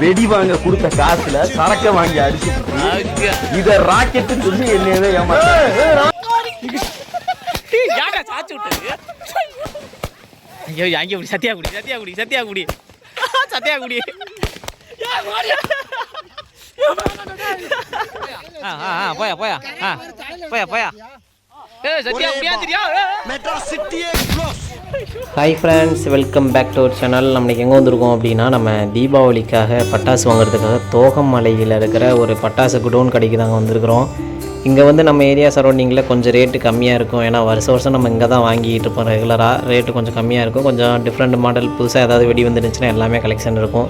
வெடி வாங்க கொடுத்த காசுல சரக்க வாங்கி அடிச்சுட்டு இத ராக்கெட் சொல்லி என்னையவே ஏமாத்த யாரா சாச்சு விட்டது? ஐயோ அங்கே குடி சத்தியா குடி சத்தியா குடி சத்தியா குடி சத்தியா குடி ஆ ஆ ஆ, போயா போயா. ஆ போயா போயா. ஏ சத்தியா முடியா தெரியா? Metro சிட்டியே close hi friends welcome back to our channel நம்மளுக்கு எங்கே வந்திருக்கோம் அப்படின்னா நம்ம தீபாவளிக்காக பட்டாசு வாங்குறதுக்காக தோகமலையில் இருக்கிற ஒரு பட்டாசு குடோன் கடைக்கு தாங்க வந்திருக்கிறோம். இங்கே வந்து நம்ம ஏரியா சரௌண்டிங்கில் கொஞ்சம் ரேட்டு கம்மியாக இருக்கும். ஏன்னா வருஷம் வருஷம் நம்ம இங்கே தான் வாங்கிட்டு இருப்போம் ரெகுலராக ரேட்டு கொஞ்சம் கம்மியாக இருக்கும். கொஞ்சம் டிஃப்ரெண்ட் மாடல் புதுசாக ஏதாவது வெடி வந்துருந்துச்சுன்னா எல்லாமே கலெக்ஷன் இருக்கும்.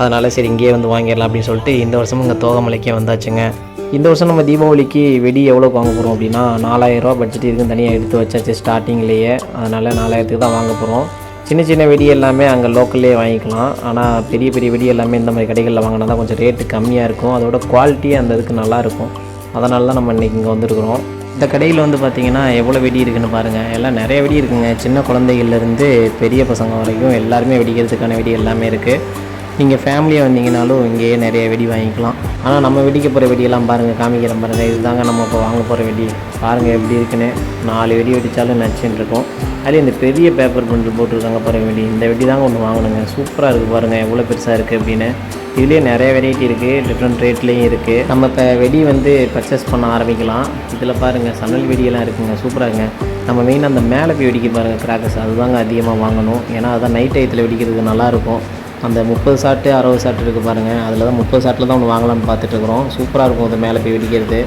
அதனால் சரி இங்கேயே வந்து வாங்கிடலாம் அப்படின்னு சொல்லிட்டு இந்த வருஷமும் இங்கே தோகமலைக்கே வந்தாச்சுங்க. இந்த வருஷம் நம்ம தீபாவளிக்கு வெடி எவ்வளோக்கு வாங்க போகிறோம் அப்படின்னா நாலாயிரரூவா பட்ஜெட் இருக்குன்னு தனியாக எடுத்து வச்சாச்சு ஸ்டார்டிங்லேயே அதனால் நாலாயிரத்துக்கு தான் வாங்க போகிறோம் சின்ன சின்ன வெடி எல்லாமே அங்கே லோக்கல்லே வாங்கிக்கலாம். ஆனால் பெரிய பெரிய வெடி எல்லாமே இந்த மாதிரி கடைகளில் வாங்கினா தான் கொஞ்சம் ரேட்டு கம்மியாக இருக்கும். அதோட குவாலிட்டி அந்த இதுக்கு நல்லாயிருக்கும் அதனால தான் நம்ம இன்றைக்கி இங்கே வந்திருக்கிறோம். இந்த கடையில் வந்து பார்த்திங்கன்னா எவ்வளோ வெடி இருக்குன்னு பாருங்கள் எல்லாம் நிறைய வெடி இருக்குங்க. சின்ன குழந்தைகள்லேருந்து பெரிய பசங்க வரைக்கும் எல்லாருமே வெடிக்கிறதுக்கான வெடி எல்லாமே இருக்குது நீங்கள் ஃபேமிலியாக வந்தீங்கனாலும் இங்கேயே நிறைய வெடி வாங்கிக்கலாம். ஆனால் நம்ம வெடிக்க போகிற வெடியெல்லாம் பாருங்கள் காமிக்கிற பாருங்கள் இதுதாங்க நம்ம இப்போ வாங்க போகிற வெடி. பாருங்கள் எப்படி இருக்குன்னு. நாலு வெடி வெடித்தாலும் நச்சுன்னு இருக்கும். அதுலேயும் இந்த பெரிய பேப்பர் பண்டில் போட்டிருக்காங்க பாருங்கள் வெடி. இந்த வெடி தாங்க ஒன்று வாங்கணுங்க சூப்பராக இருக்குது பாருங்கள் எவ்வளோ பெருசாக இருக்குது அப்படின்னு. இதுலேயே நிறைய வெரைட்டி இருக்குது டிஃப்ரெண்ட் ரேட்லேயும் இருக்குது நம்ம இப்போ வெடி வந்து பர்ச்சேஸ் பண்ண ஆரம்பிக்கலாம். இதில் பாருங்கள் சணல் வெடியெல்லாம் இருக்குங்க. சூப்பராக இருக்குங்க. நம்ம மெயினாக அந்த மேலே போய் வெடிக்க பாருங்கள் கிராக்கர்ஸ் அதுதாங்க அதிகமாக வாங்கணும். ஏன்னா அதான் நைட் டயத்தில் வெடிக்கிறதுக்கு நல்லாயிருக்கும் அந்த முப்பது சாட்டு அறுபது சாட்டு இருக்குது பாருங்கள் அதில் தான் முப்பது சாட்டில் தான் ஒன்று வாங்கலாம்னு பார்த்துட்ருக்குறோம் சூப்பராக இருக்கும் அது மேலே போய் வெடிக்கிறது.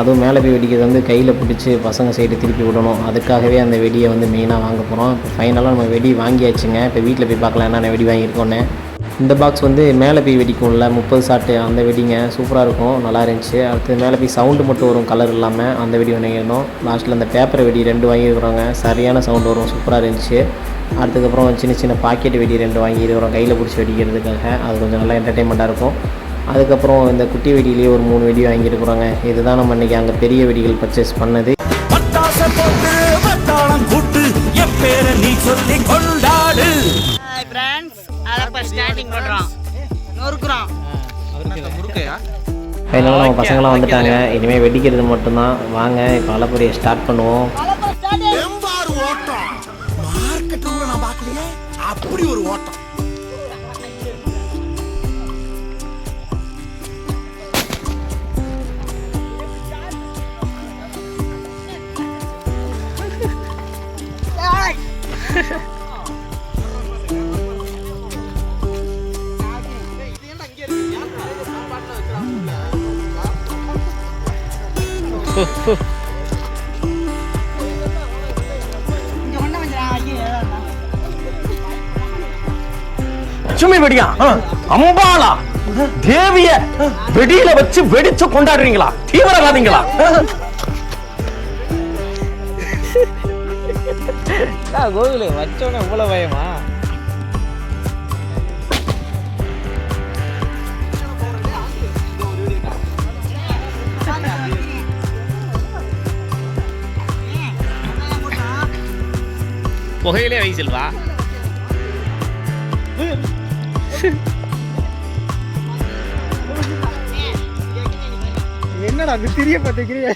அதுவும் மேலே போய் வெடிக்கிறது வந்து கையில் பிடிச்சி பசங்க சைடு திருப்பி விடணும். அதுக்காகவே அந்த வெடியை வந்து மெயினாக வாங்க போகிறோம் இப்போ ஃபைனலாக நம்ம வெடி வாங்கியாச்சுங்க. இப்போ வீட்டில் போய் பார்க்கலாம் என்னென்ன வெடி வாங்கியிருக்கோன்னு இந்த பாக்ஸ் வந்து மேலே போய் வெடிக்கும்ல முப்பது சாட்டு அந்த வெடிங்க சூப்பராக இருக்கும் நல்லா இருந்துச்சு. அடுத்து மேலே போய் சவுண்டு மட்டும் வரும் கலர் இல்லாமல் அந்த வெடி வாங்கியிருந்தோம் லாஸ்ட்டில் அந்த பேப்பரை வெடி ரெண்டு வாங்கியிருக்கிறோங்க சரியான சவுண்டு வரும் சூப்பராக இருந்துச்சு. அதுக்கப்புறம் சின்ன சின்ன பாக்கெட் வெடி ரெண்டு வாங்கியிருக்கிறோம் கையில் பிடிச்சி வெடிக்கிறதுக்காக. அது கொஞ்சம் நல்லா என்டர்டைன்மெண்ட்டாக இருக்கும். அதுக்கப்புறம் இந்த குட்டி வெடியிலேயே ஒரு மூணு வெடி வாங்கியிருக்கிறோங்க. இதுதான் நம்ம இன்றைக்கி அங்கே பெரிய வெடிகள் பர்ச்சேஸ் பண்ணது. ஃபைனலாக நம்ம பசங்களாம் வந்துட்டாங்க. இனிமேல் வெடிக்கிறது மட்டும்தான். வாங்க இப்போ அலப்பறையை ஸ்டார்ட் பண்ணுவோம். எம்பார் ஓட்டம் மார்க்கெட் உள்ள நான் சுமி வெடியா? அம்பாளா தேவிய வெடியில வச்சு வெடிச்சு கொண்டாடுறீங்களா? தீவிரவாதிங்களா? கோகுலே வச்சோன்னே இவ்வளோ பயமா? புகையிலே வை செல்வா என்னடா அது திரிய பார்த்துக்கிறீங்க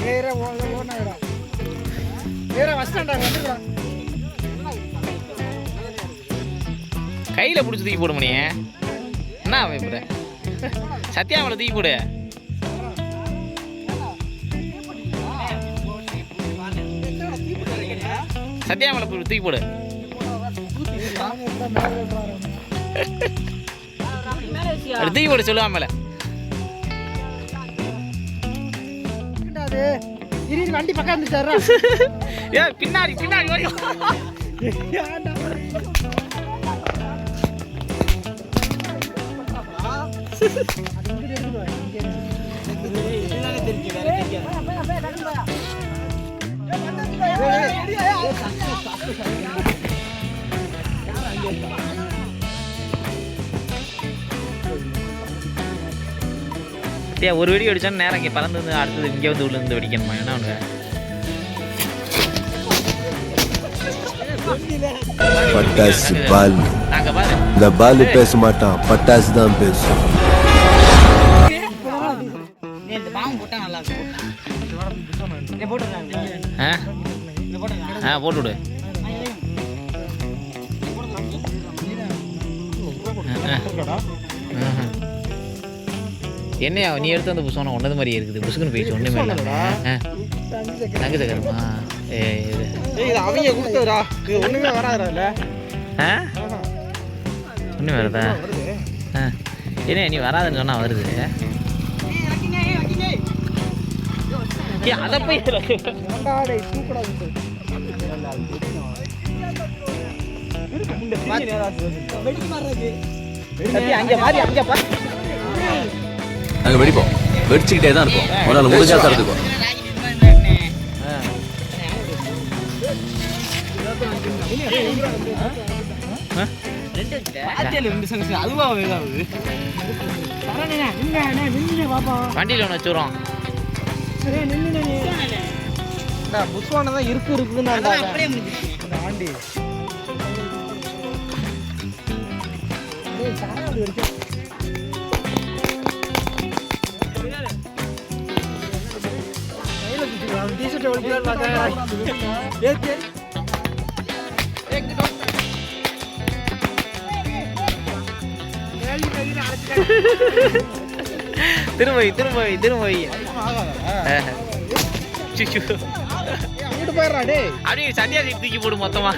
நேரம் ஓட ஓடனா கையில் பிடிச்சி தூக்கி போடு மணியே. என்ன பயப்படுற சத்யாமலை தூக்கி போடு. சத்யாமலை தூக்கி போடு. தூக்கி போடு சொல்லுவான் மேல. வண்டி பக்கம் இருந்துச்சாரா ஏ பின்னாடி பின்னாடி ஒரு வெடி அடிச்சோன்னு நேரம் இங்கே பறந்து அடுத்தது இங்கே வந்து உள்ளேருந்து வெடிக்கணுமா? என்ன ஒன்று பட்டாசு பால். இந்த பால் பேச மாட்டான். பட்டாசு தான் பேசும். ஆ? போட்டு விடு என்னையா நீ எடுத்து அந்த புஷ்வானம் ஒன்னது மாதிரி இருக்குது. புசுக்குன்னு போயிடுச்சு ஒன்றுமே இல்லை. ஆ. தங்க சக்கரமா. இது இது அவங்க கொடுத்ததுடா. இது ஒண்ணுமே வராதுடா ஆ? ஒன்றும் வருதா? என்ன நீ வராதுன்னு சொன்னா வருது. ஏ அதை போய் அங்க மாதிரி அங்க பாரு. நாங்க வெடிப்போம். வெடிச்சுக்கிட்டே தான் இருப்போம். உன்னால முடிஞ்சா தரதுக்கோ வண்டியில் ஒன்று வச்சுக்கிறோம் புஷ்வானம் தான் இருக்கு இருக்குன்னு அதான் அப்படியே திரும்ப திரும்ப திரும்ப அப்படியே சன்னியாசி தூக்கி போடு மொத்தமா.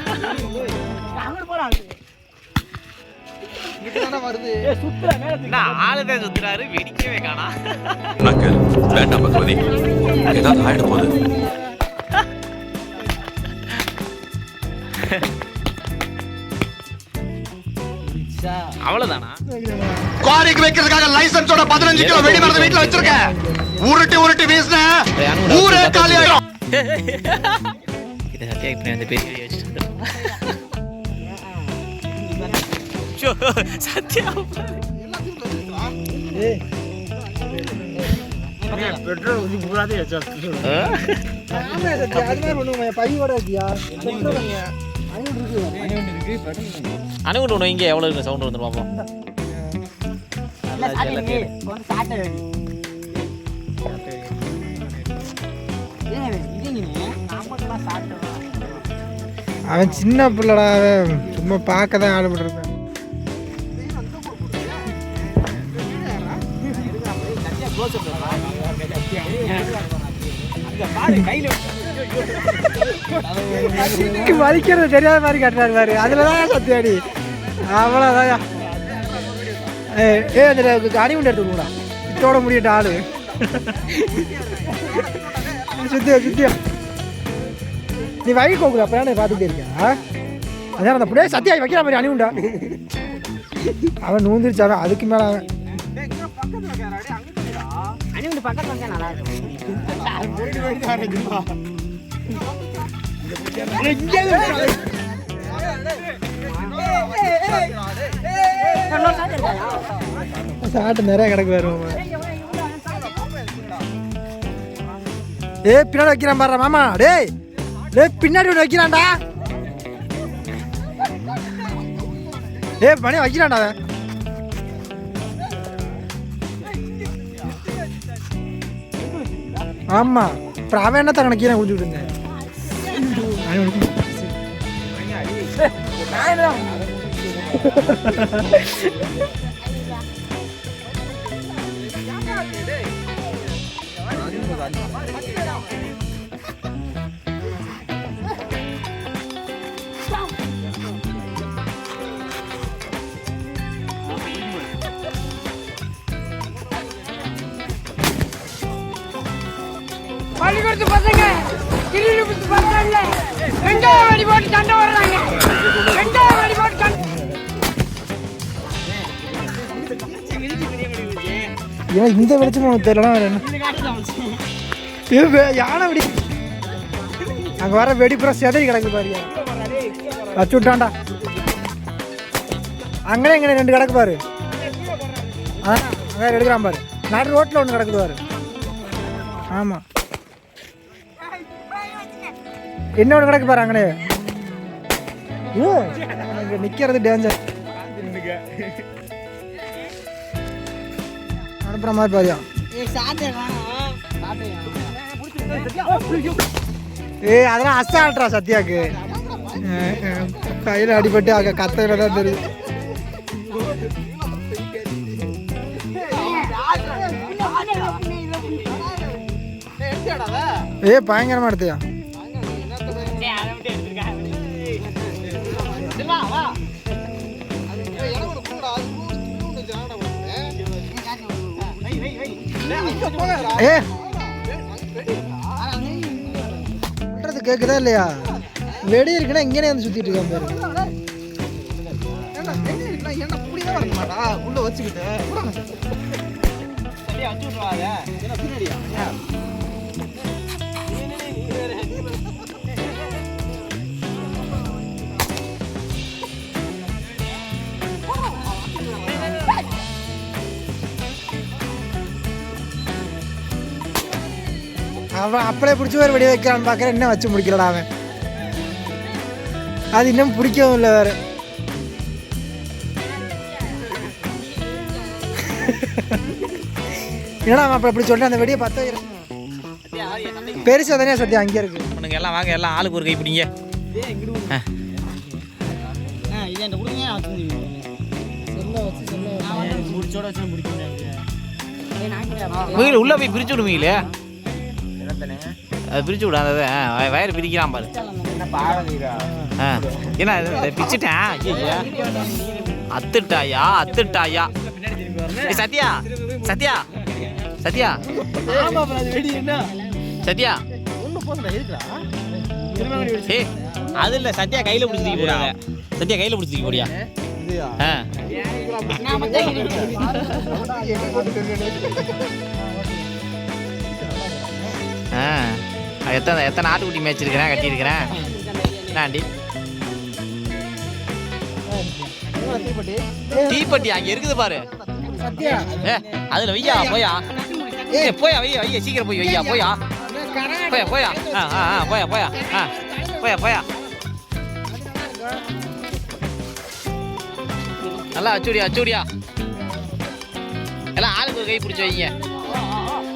ஆளுதான் சுத்துறாரு வெடிக்கவே காணா. நாங்கள் வேண்டாம் பகவதி. ஏதாவது ஆயிட போகுது. அவ்வளவுதானா? குவாரிக்கு வைக்கிறதுக்காக லைசன்ஸோட பதினஞ்சு கிலோ வெடி மருந்து வீட்டுல வச்சிருக்கேன் உருட்டி உருட்டி வீசின. ஊரே காலி ஆயிடும். சத்யா மாதிரி பண்ணுவோம். பையோட இருக்கியா? அணுகுண்டு ஒன்று இங்கே எவ்வளோ இருக்கு? சவுண்ட் வந்துடும் பார்ப்போம். அவன் சின்ன பிள்ளடா சும்மா பார்க்க தான் ஆடுபட்டுருப்பேன் வலிக்கிறது தெரியாத மாதிரி கட்டுறாரு பாரு. அதில் தான் சத்தியாடி அவ்வளோதான் ஏ ஏ அதில் அணி உண்டு எடுத்துக்கூடா இத்தோட முடியட்ட ஆளு. சுத்தியா சுத்தியா. நீ வழி கோக்குற அப்போ நான் பார்த்துட்டே இருக்கியா? அதான் அந்த புள்ளைய சத்தியாகி வைக்கிற மாதிரி அணி உண்டா? அவன் நூந்திருச்சு அதுக்கு மேலே பக்கத்துல வந்தா நல்லா இருக்கும் சாட்டு நிறைய கிடக்கு வரும் ஏ பின்னாடி வைக்கிறான் பாரு மாமா. டேய் டேய் பின்னாடி ஒன்று வைக்கிறான்டா. ஏ பணி வைக்கிறான்டா அவன். ஆமா. அப்புறம் அவன் என்ன தங்க கீழே குடிச்சுட்டு இருந்தேன் பள்ளிக்கூடத்து பசங்க கிளிநொச்சி பஸ் ஸ்டாண்ட்ல வெங்காய வழி போட்டு சண்டை வர்றாங்க. வெங்காய வழி போட்டு சண்டை. ஏன் இந்த வெளிச்சமும் உனக்கு தெரியலாம் என்ன? இது யானை வெடி அங்கே வர வெடி பூரா செதறி கிடக்கு பாரு வச்சு விட்டான்டா. அங்கே எங்கே ரெண்டு கிடக்கு பாரு. ஆ அங்கே எடுக்கிறான் பாரு. நடு ரோட்டில் ஒன்று கிடக்குது பாரு. ஆமாம் என்ன ஒன்று கிடக்கு பாரு அங்கனே. அங்கே நிற்கிறது டேஞ்சர் அனுப்புகிற மாதிரி பாரியா. ஏய் அதெல்லாம் அசால்ட்ரா சத்யாக்கு. கையில் அடிபட்டு அங்கே கத்தையில தான் தெரியும் ஏ பயங்கரமா எடுத்தியா? ஏ பண்றது கேக்குதா இல்லையா? வெடி இருக்குன்னா இங்கே வந்து சுத்திட்டு இருக்கான் பாரு. உள்ள வச்சுக்கிட்டு. அவன் அப்படியே பிடிச்சி ஒரு வெடி வைக்கிறான்னு பார்க்குறேன் இன்னும் வச்சு முடிக்கலடா அவன் அது இன்னும் பிடிக்கவும் இல்லை வேற என்னடா அவன் அப்படி சொல்லிட்டு அந்த வெடியை பத்த வைக்கிறேன் பெருசா தானே சத்தியம் அங்கே இருக்கு பண்ணுங்க எல்லாம் வாங்க எல்லாம் ஆளுக்கு ஒரு கை பிடிங்க உள்ள போய் பிரிச்சு விடு அது பிரிச்சு விடு அந்த ஆ, பிரிக்கிறான் பாரு. என்ன பிச்சுட்டேன்? அத்துட்டாயா அத்துட்டாயா. சத்யா சத்யா சத்யா. சத்யா. ஏய் அது இல்ல சத்யா கையில பிடிச்சிருக்க போறாங்க சத்யா கையில பிடிச்சி போறியா ஆ. ஆ. எத்தனை எத்தனை ஆட்டுக்குட்டி மேய்ச்சிருக்கிறேன் கட்டியிருக்கிறேன். என்ன ஆண்டி தீப்பெட்டி அங்க இருக்குது பாரு. ஏ அதுல வையா போயா. போயா வையா வையா சீக்கிரம் போய் வையா போயா. போயா போயா. ஆ ஆ ஆ போயா போயா. ஆ போயா போயா. நல்லா அச்சூடியா அச்சூடியா. எல்லாம் ஆளுக்கு கை பிடிச்சி வைங்க.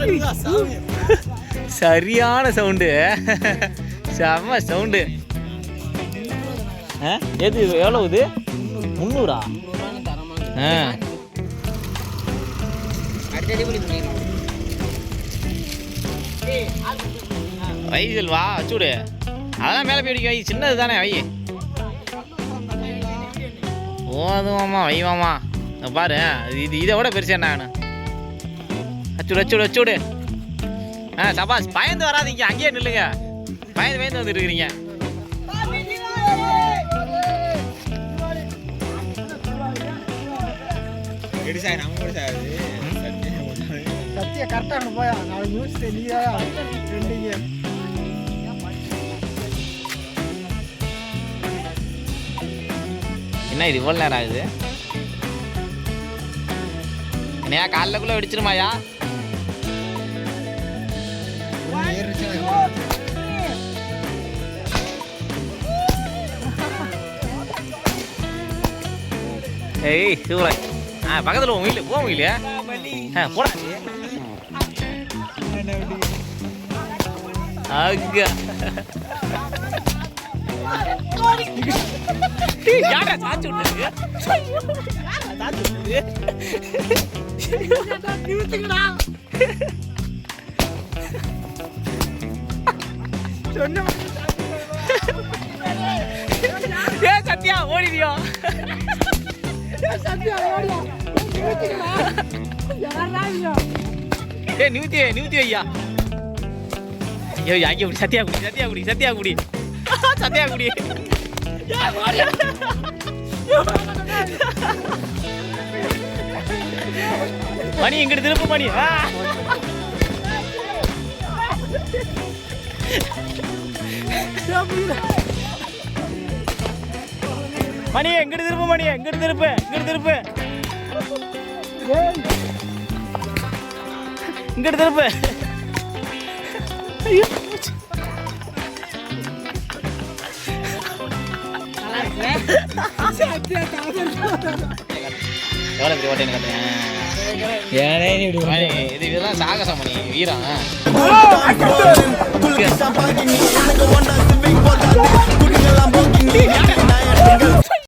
சரியான சவுண்டு. செம்ம சவுண்டு. எது எவ்வளோ இது? முந்நூறா? ஆ. வை செல்வா அச்சூடு அதெல்லாம் மேலே போய் வை சின்னது தானே வை. போதுமாம்மா வைவாமா பாரு இது இதை விட பெருசு என்ன அச்சூடு அச்சூடு அச்சூடு. ஆ சபாஸ் பயந்து வராதீங்க. அங்கேயே நில்லுங்க. பயந்து பயந்து வந்துட்டு இருக்கிறீங்க கரெக்டாக போயா? நான் நியூஸ் என்ன இது இவ்வளோ நேரம் ஆகுது? என்னையா காலைலக்குள்ளே வெடிச்சிருமாயா? ஏய் சூப்பரா ஆ பக்கத்தில் உன் வீட்டில் போ வீடு ஆ போட. அக்கா யாரா சாச்சு விட்டுருக்கு சாச்சு விட்டுருக்கு சொன்ன ஏ சத்யா ஓடிடியோ ஏ நிமித்தி நிமித்தி ஐயா ஐயோ அங்கே குடி சத்யா குடி சத்யா குடி குடி மணி இங்கிட்டு திருப்பு மணி ஆ. மணி எங்கிட்டு திருப்பு மணி எங்கிட்டு திருப்பு இங்கிட்டு திருப்பு. இங்கிட்டு திருப்பு. எவ்வளோ பெரிய கட்டுறேன் இது இதெல்லாம் சாகசம் மணி. வீரம்